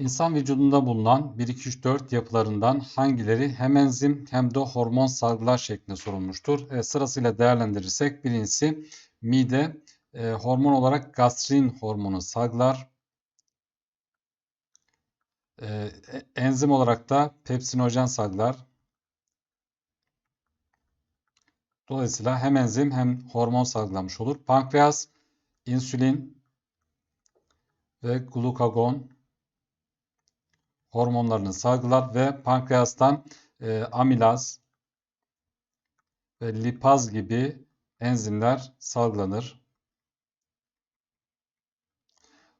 İnsan vücudunda bulunan 1, 2, 3, 4 yapılarından hangileri hem enzim hem de hormon salgılar şeklinde sorulmuştur? E, sırasıyla değerlendirirsek birincisi mide e, hormon olarak gastrin hormonu salgılar. E- enzim olarak da pepsinojen salgılar. Dolayısıyla hem enzim hem hormon salgılamış olur. Pankreas insülin ve glukagon hormonlarını salgılar ve pankreastan e, amilaz ve lipaz gibi enzimler salgılanır.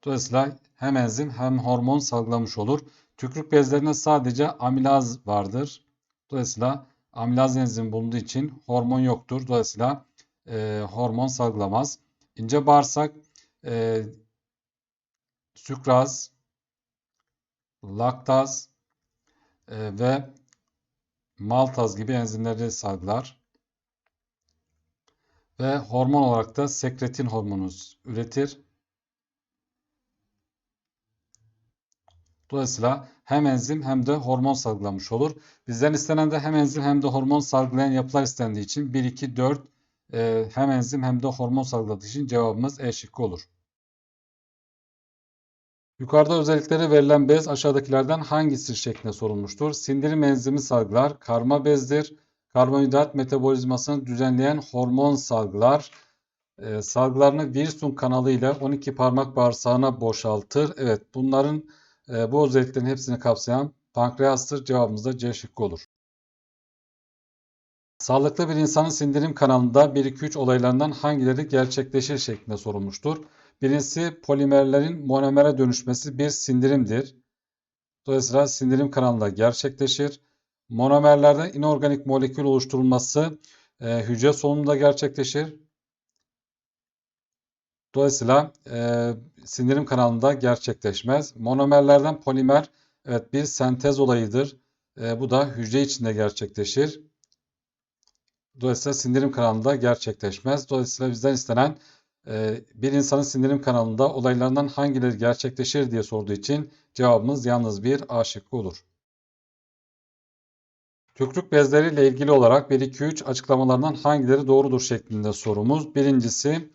Dolayısıyla hem enzim hem hormon salgılamış olur. Tükürük bezlerinde sadece amilaz vardır. Dolayısıyla amilaz enzimi bulunduğu için hormon yoktur. Dolayısıyla e, hormon salgılamaz. İnce bağırsak e, sükraz, laktaz e, ve maltaz gibi enzimleri salgılar. Ve hormon olarak da sekretin hormonu üretir. Dolayısıyla hem enzim hem de hormon salgılamış olur. Bizden istenen de hem enzim hem de hormon salgılayan yapılar istendiği için 1, 2, 4 e, hem enzim hem de hormon salgıladığı için cevabımız E şıkkı olur. Yukarıda özellikleri verilen bez aşağıdakilerden hangisi şeklinde sorulmuştur? Sindirim enzimi salgılar, karma bezdir, karbonhidrat metabolizmasını düzenleyen hormon salgılar, e, salgılarını Wilson kanalı ile 12 parmak bağırsağına boşaltır. Evet bunların e, bu özelliklerin hepsini kapsayan pankreastır. Cevabımız da C şıkkı olur. Sağlıklı bir insanın sindirim kanalında 1-2-3 olaylarından hangileri gerçekleşir şeklinde sorulmuştur. Birincisi polimerlerin monomere dönüşmesi bir sindirimdir. Dolayısıyla sindirim kanalında gerçekleşir. Monomerlerde inorganik molekül oluşturulması e, hücre solunumunda gerçekleşir. Dolayısıyla e, sindirim kanalında gerçekleşmez. Monomerlerden polimer evet bir sentez olayıdır. E, bu da hücre içinde gerçekleşir. Dolayısıyla sindirim kanalında gerçekleşmez. Dolayısıyla bizden istenen bir insanın sindirim kanalında olaylarından hangileri gerçekleşir diye sorduğu için cevabımız yalnız bir A şıkkı olur. Tükürük bezleriyle ilgili olarak 1, 2, 3 açıklamalarından hangileri doğrudur şeklinde sorumuz. Birincisi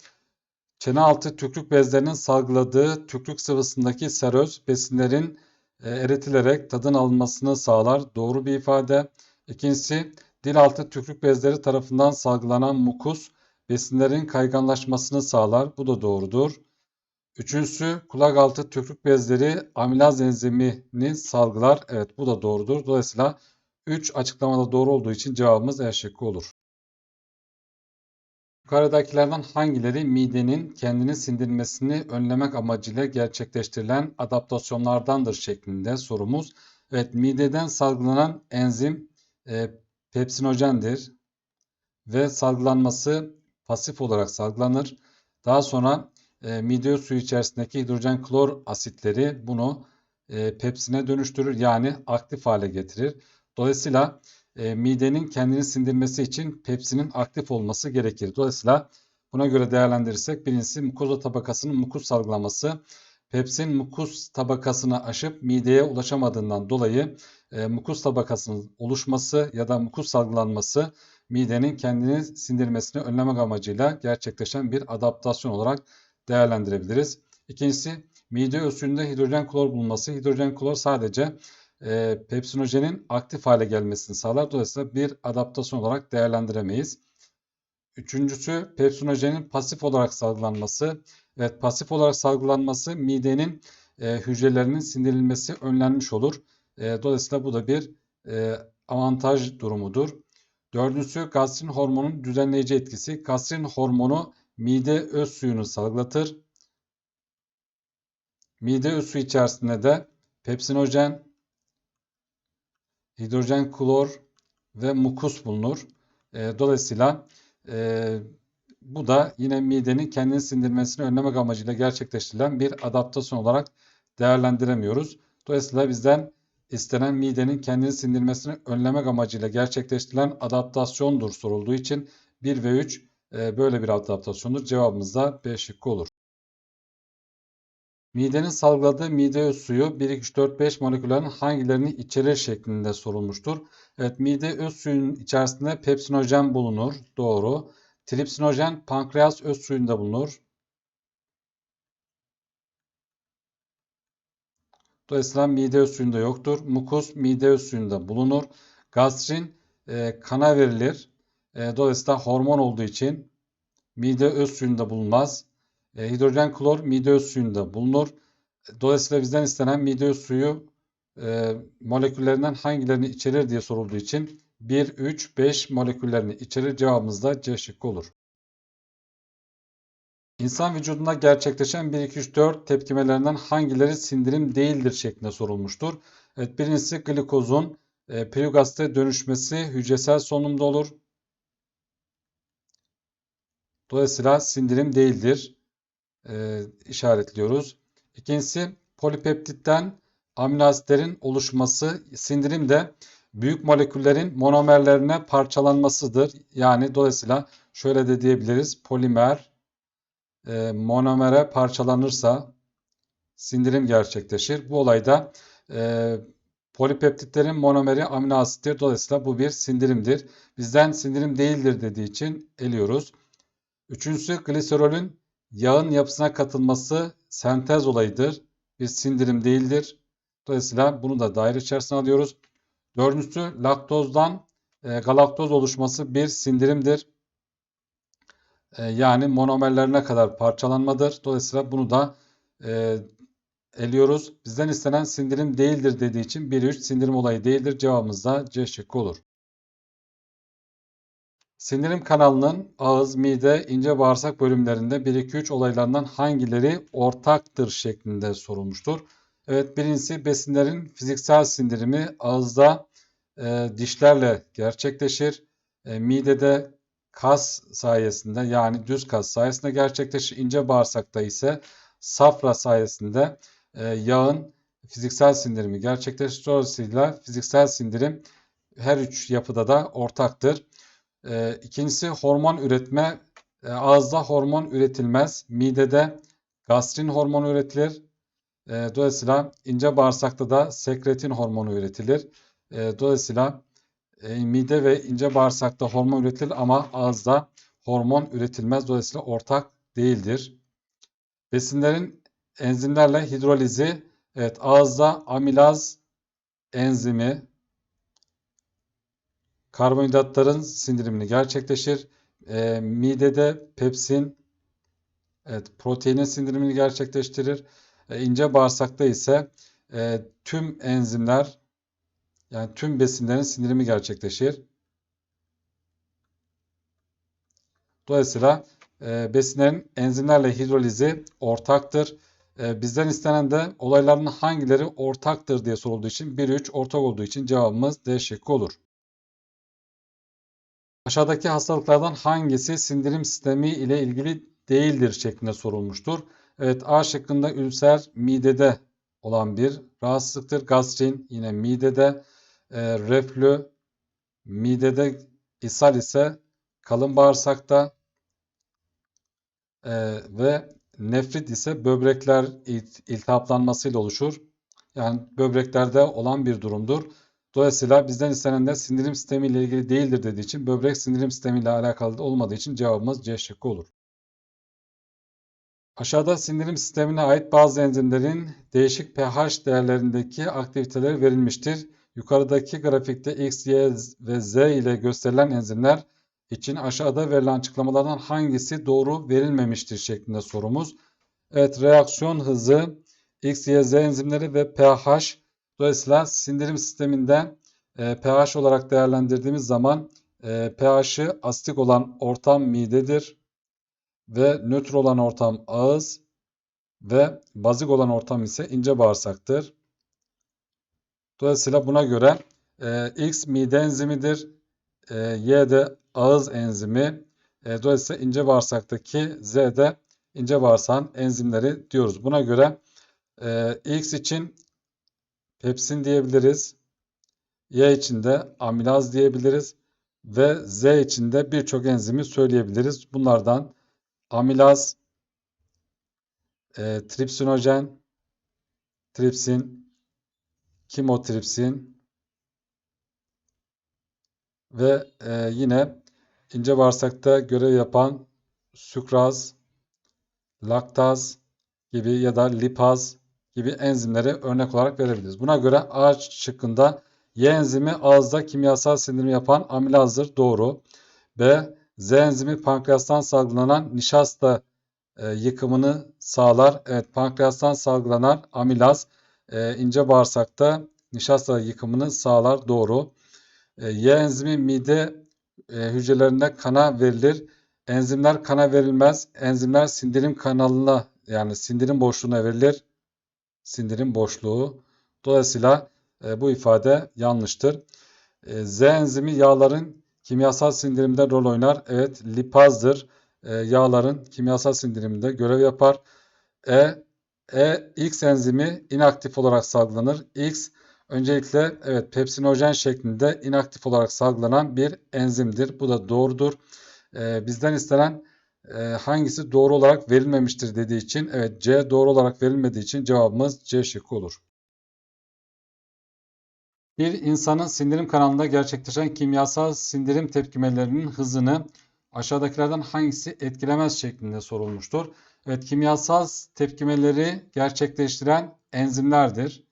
çene altı tükürük bezlerinin salgıladığı tükürük sıvısındaki seröz besinlerin e, eritilerek tadın alınmasını sağlar. Doğru bir ifade. İkincisi dil altı tükürük bezleri tarafından salgılanan mukus besinlerin kayganlaşmasını sağlar. Bu da doğrudur. Üçüncüsü kulak altı tükürük bezleri amilaz enzimini salgılar. Evet bu da doğrudur. Dolayısıyla 3 açıklamada doğru olduğu için cevabımız E şıkkı olur. Yukarıdakilerden hangileri midenin kendini sindirmesini önlemek amacıyla gerçekleştirilen adaptasyonlardandır şeklinde sorumuz. Evet mideden salgılanan enzim e, pepsinojendir ve salgılanması pasif olarak salgılanır. Daha sonra e, mide suyu içerisindeki hidrojen klor asitleri bunu e, pepsine dönüştürür yani aktif hale getirir. Dolayısıyla e, midenin kendini sindirmesi için pepsinin aktif olması gerekir. Dolayısıyla buna göre değerlendirirsek birincisi mukoza tabakasının mukus salgılaması pepsin mukus tabakasını aşıp mideye ulaşamadığından dolayı e, mukus tabakasının oluşması ya da mukus salgılanması midenin kendini sindirmesini önlemek amacıyla gerçekleşen bir adaptasyon olarak değerlendirebiliriz. İkincisi mide özünde hidrojen klor bulunması. Hidrojen klor sadece e, pepsinojenin aktif hale gelmesini sağlar. Dolayısıyla bir adaptasyon olarak değerlendiremeyiz. Üçüncüsü pepsinojenin pasif olarak salgılanması. Evet pasif olarak salgılanması midenin e, hücrelerinin sindirilmesi önlenmiş olur. E, dolayısıyla bu da bir e, avantaj durumudur. Dördüncüsü gastrin hormonun düzenleyici etkisi. Gastrin hormonu mide öz suyunu salgılatır. Mide öz suyu içerisinde de pepsinojen, hidrojen klor ve mukus bulunur. E, dolayısıyla e, bu da yine midenin kendini sindirmesini önlemek amacıyla gerçekleştirilen bir adaptasyon olarak değerlendiremiyoruz. Dolayısıyla bizden istenen midenin kendini sindirmesini önlemek amacıyla gerçekleştirilen adaptasyondur sorulduğu için 1 ve 3 e, böyle bir adaptasyondur. Cevabımız da B şıkkı olur. Midenin salgıladığı mide öz suyu 1, 2, 3, 4, 5 moleküllerin hangilerini içerir şeklinde sorulmuştur. Evet mide öz suyunun içerisinde pepsinojen bulunur. Doğru. Tripsinojen pankreas öz suyunda bulunur. Dolayısıyla mide öz suyunda yoktur. Mukus mide öz suyunda bulunur. Gastrin e, kana verilir. E, dolayısıyla hormon olduğu için mide öz suyunda bulunmaz. E, hidrojen klor mide öz suyunda bulunur. Dolayısıyla bizden istenen mide öz suyu e, moleküllerinden hangilerini içerir diye sorulduğu için 1, 3, 5 moleküllerini içerir. Cevabımız da C şıkkı olur. İnsan vücudunda gerçekleşen 1, 2, 3, 4 tepkimelerinden hangileri sindirim değildir şeklinde sorulmuştur. Evet, birincisi glikozun e, pirigasta dönüşmesi hücresel solunumda olur. Dolayısıyla sindirim değildir. E, işaretliyoruz. İkincisi polipeptitten amino asitlerin oluşması sindirim de büyük moleküllerin monomerlerine parçalanmasıdır. Yani dolayısıyla şöyle de diyebiliriz. Polimer e, monomere parçalanırsa sindirim gerçekleşir. Bu olayda e, polipeptitlerin monomeri amino asittir. Dolayısıyla bu bir sindirimdir. Bizden sindirim değildir dediği için eliyoruz. Üçüncüsü gliserolün yağın yapısına katılması sentez olayıdır. Bir sindirim değildir. Dolayısıyla bunu da daire içerisine alıyoruz. Dördüncüsü laktozdan e, galaktoz oluşması bir sindirimdir. E, yani monomerlerine kadar parçalanmadır. Dolayısıyla bunu da e, eliyoruz. Bizden istenen sindirim değildir dediği için 1-3 sindirim olayı değildir. Cevabımız da C şıkkı olur. Sindirim kanalının ağız, mide, ince bağırsak bölümlerinde 1-2-3 olaylarından hangileri ortaktır şeklinde sorulmuştur. Evet birincisi besinlerin fiziksel sindirimi ağızda e, dişlerle gerçekleşir. E, midede kas sayesinde yani düz kas sayesinde gerçekleşir. İnce bağırsakta ise safra sayesinde e, yağın fiziksel sindirimi gerçekleşir. Dolayısıyla fiziksel sindirim her üç yapıda da ortaktır. E, ikincisi hormon üretme. E, ağızda hormon üretilmez. Midede gastrin hormonu üretilir. E, dolayısıyla ince bağırsakta da sekretin hormonu üretilir. E, dolayısıyla e, mide ve ince bağırsakta hormon üretilir ama ağızda hormon üretilmez. Dolayısıyla ortak değildir. Besinlerin enzimlerle hidrolizi evet ağızda amilaz enzimi karbonhidratların sindirimini gerçekleşir. E, midede pepsin evet, proteinin sindirimini gerçekleştirir. E, ince bağırsakta ise e, tüm enzimler yani tüm besinlerin sindirimi gerçekleşir. Dolayısıyla e, besinlerin enzimlerle hidrolizi ortaktır. E, bizden istenen de olayların hangileri ortaktır diye sorulduğu için 1-3 ortak olduğu için cevabımız D şıkkı olur. Aşağıdaki hastalıklardan hangisi sindirim sistemi ile ilgili değildir şeklinde sorulmuştur. Evet A şıkkında ülser midede olan bir rahatsızlıktır. Gastrin yine midede. E, reflü midede ishal ise kalın bağırsakta e, ve nefrit ise böbrekler iltihaplanmasıyla oluşur. Yani böbreklerde olan bir durumdur. Dolayısıyla bizden istenen de sindirim sistemi ile ilgili değildir dediği için böbrek sindirim sistemi ile alakalı olmadığı için cevabımız C şıkkı olur. Aşağıda sindirim sistemine ait bazı enzimlerin değişik pH değerlerindeki aktiviteleri verilmiştir. Yukarıdaki grafikte X, Y ve Z ile gösterilen enzimler için aşağıda verilen açıklamalardan hangisi doğru verilmemiştir şeklinde sorumuz. Evet reaksiyon hızı X, Y, Z enzimleri ve pH dolayısıyla sindirim sisteminde e, pH olarak değerlendirdiğimiz zaman e, pH'ı asitik olan ortam midedir ve nötr olan ortam ağız ve bazik olan ortam ise ince bağırsaktır. Dolayısıyla buna göre e, X mide enzimidir. E, y de ağız enzimi. E, dolayısıyla ince bağırsaktaki Z de ince bağırsağın enzimleri diyoruz. Buna göre e, X için pepsin diyebiliriz. Y için de amilaz diyebiliriz. Ve Z için de birçok enzimi söyleyebiliriz. Bunlardan amilaz, e, tripsinojen, tripsin, kimotripsin ve e, yine ince bağırsakta görev yapan sükraz, laktaz gibi ya da lipaz gibi enzimleri örnek olarak verebiliriz. Buna göre A şıkkında Y enzimi ağızda kimyasal sindirim yapan amilazdır. Doğru. B. Z enzimi pankreastan salgılanan nişasta e, yıkımını sağlar. Evet pankreastan salgılanan amilaz e, ince bağırsakta nişasta yıkımını sağlar. Doğru. E, y enzimi mide e, hücrelerinde kana verilir. Enzimler kana verilmez. Enzimler sindirim kanalına yani sindirim boşluğuna verilir. Sindirim boşluğu. Dolayısıyla e, bu ifade yanlıştır. E, Z enzimi yağların kimyasal sindirimde rol oynar. Evet lipazdır. E, yağların kimyasal sindiriminde görev yapar. E, e X enzimi inaktif olarak salgılanır. X öncelikle evet pepsinojen şeklinde inaktif olarak salgılanan bir enzimdir. Bu da doğrudur. E, bizden istenen e, hangisi doğru olarak verilmemiştir dediği için evet C doğru olarak verilmediği için cevabımız C şıkkı olur. Bir insanın sindirim kanalında gerçekleşen kimyasal sindirim tepkimelerinin hızını aşağıdakilerden hangisi etkilemez şeklinde sorulmuştur. Evet kimyasal tepkimeleri gerçekleştiren enzimlerdir.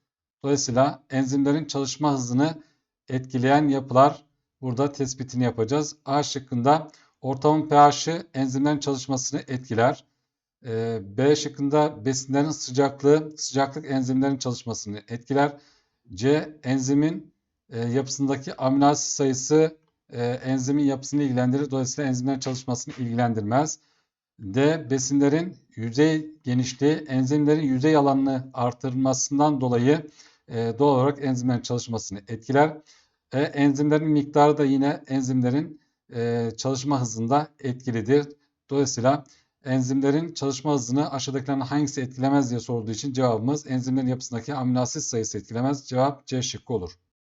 Dolayısıyla enzimlerin çalışma hızını etkileyen yapılar burada tespitini yapacağız. A şıkkında ortamın pH'i enzimlerin çalışmasını etkiler. Ee, B şıkkında besinlerin sıcaklığı sıcaklık enzimlerin çalışmasını etkiler. C enzimin e, yapısındaki amino asit sayısı e, enzimin yapısını ilgilendirir. Dolayısıyla enzimlerin çalışmasını ilgilendirmez. D. Besinlerin yüzey genişliği enzimlerin yüzey alanını artırmasından dolayı e, doğal olarak enzimlerin çalışmasını etkiler. E, enzimlerin miktarı da yine enzimlerin e, çalışma hızında etkilidir. Dolayısıyla enzimlerin çalışma hızını aşağıdakilerin hangisi etkilemez diye sorduğu için cevabımız enzimlerin yapısındaki amino asit sayısı etkilemez. Cevap C şıkkı olur.